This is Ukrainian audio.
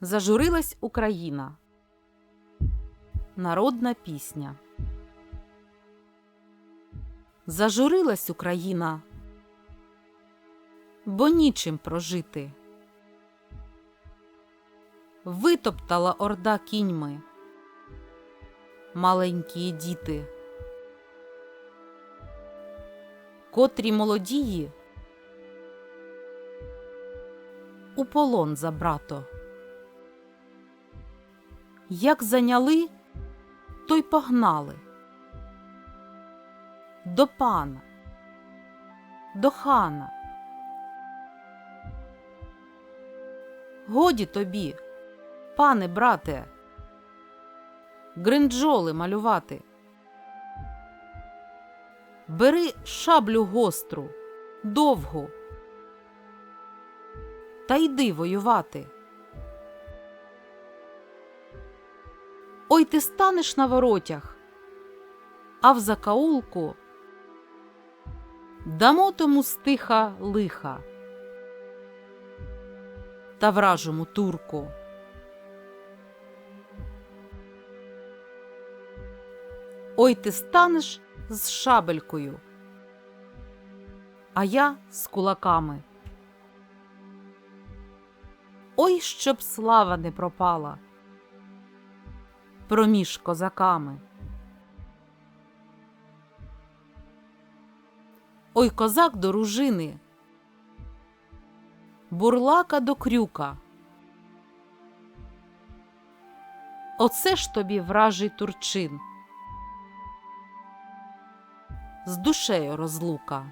Зажурилась Україна. Народна пісня. Зажурилась Україна, бо нічим прожити. Витоптала орда кіньми, маленькі діти, котрі молодії у полон за брато. Як зайняли, то й погнали. До пана, до хана. Годі тобі, пане брате, гринджоли малювати. Бери шаблю гостру, довгу, та йди воювати. Ой ти станеш на воротях, а в закаулку дамо тому стиха лиха та вражому турку. Ой ти станеш з шабелькою, а я з кулаками. Ой, щоб слава не пропала проміж козаками. Ой козак до ружини, бурлака до крюка. Оце ж тобі вражий турчин. З душею розлука.